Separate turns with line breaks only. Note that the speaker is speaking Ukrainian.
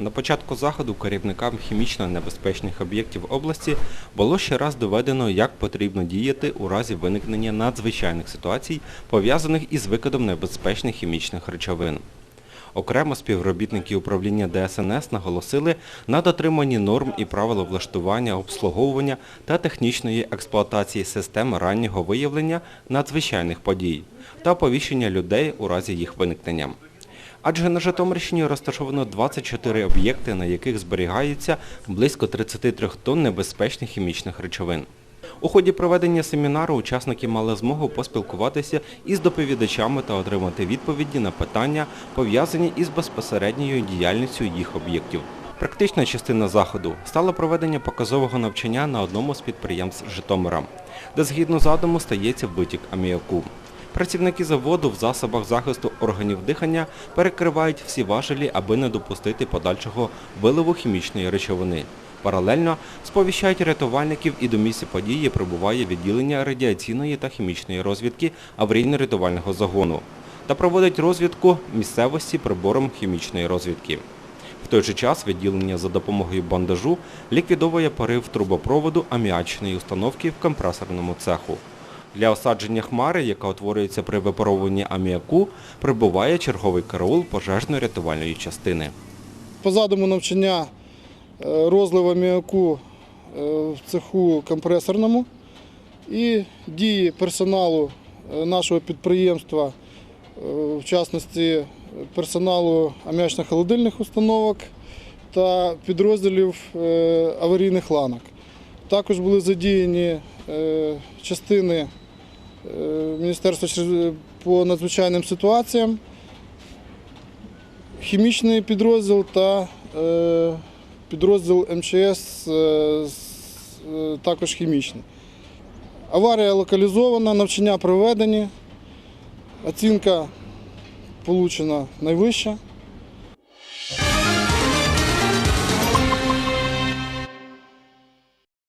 На початку заходу керівникам хімічно небезпечних об'єктів області було ще раз доведено, як потрібно діяти у разі виникнення надзвичайних ситуацій, пов'язаних із викидом небезпечних хімічних речовин. Окремо співробітники управління ДСНС наголосили на дотриманні норм і правил влаштування, обслуговування та технічної експлуатації систем раннього виявлення надзвичайних подій та оповіщення людей у разі їх виникнення. Адже на Житомирщині розташовано 24 об'єкти, на яких зберігаються близько 33 тонн небезпечних хімічних речовин. У ході проведення семінару учасники мали змогу поспілкуватися із доповідачами та отримати відповіді на питання, пов'язані із безпосередньою діяльністю їх об'єктів. Практична частина заходу стала проведення показового навчання на одному з підприємств Житомира, де згідно задуму стається витік аміаку. Працівники заводу в засобах захисту органів дихання перекривають всі важелі, аби не допустити подальшого виливу хімічної речовини. Паралельно сповіщають рятувальників і до місця події прибуває відділення радіаційної та хімічної розвідки аварійно-рятувального загону та проводить розвідку місцевості прибором хімічної розвідки. В той же час відділення за допомогою бандажу ліквідовує порив трубопроводу аміачної установки в компресорному цеху. Для осадження хмари, яка утворюється при випаровуванні аміаку, прибуває черговий караул пожежно-рятувальної частини.
По задуму навчання е, розлив аміаку е, в цеху компресорному і дії персоналу е, нашого підприємства, в частності персоналу аміачно-холодильних установок та підрозділів аварійних ланок. Також були задіяні частини Міністерства по надзвичайним ситуаціям хімічний підрозділ та е, підрозділ МЧС е, е, також хімічний. Аварія локалізована, навчання проведені, оцінка получена найвища.